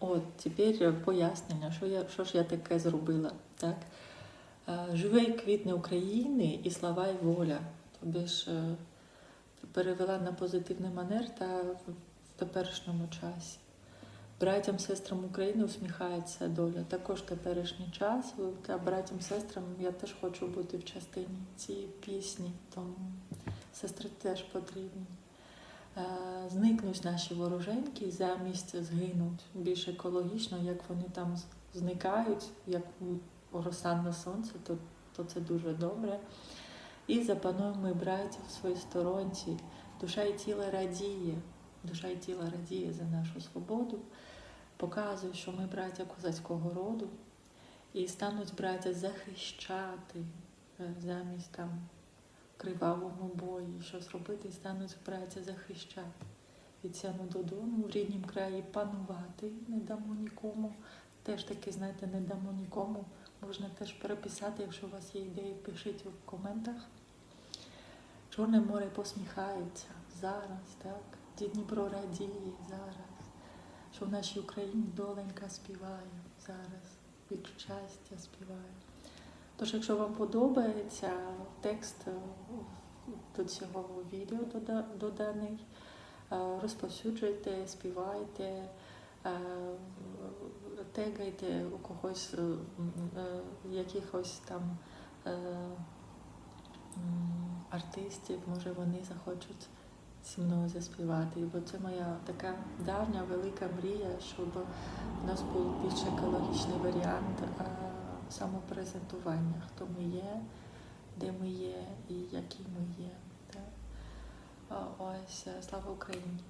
От, тепер пояснення, що, я, що ж я таке зробила. Так? Е, Живе і квітне України і слава і воля. Тобі ж е, перевела на позитивний манер та в теперішньому часі. Братям, сестрам України усміхається доля. Також теперішній час. Та братям, сестрам я теж хочу бути в частині цієї пісні, тому сестри теж потрібні. Е, Зникнуть наші вороженьки замість згинуть більш екологічно, як вони там зникають, як на сонце, то, то це дуже добре. І запануємо братів в своїй сторонці. Душа і тіло радіє, душа і тіло радіє за нашу свободу, показує, що ми браття козацького роду, і стануть браття захищати е, замість там кривавому бої, щось робити, і стануть браття захищати. Від сяну додому в ріднім краї панувати не дамо нікому. Теж таки, знаєте, не дамо нікому. Можна теж переписати, якщо у вас є ідеї, пишіть у коментах. Чорне море посміхається зараз, так? Дніпро радіє зараз, що в нашій Україні доленька співає зараз, від щастя співає. Тож, якщо вам подобається текст до цього відео доданий, е, розповсюджуйте, співайте, е, тегайте у когось е, якихось там артистів, може вони захочуть зі мною заспівати. Бо це моя така давня велика мрія, щоб у нас був більш екологічний варіант самопрезентування, хто ми є, де ми є і які ми є. Ось, е, слава Україні!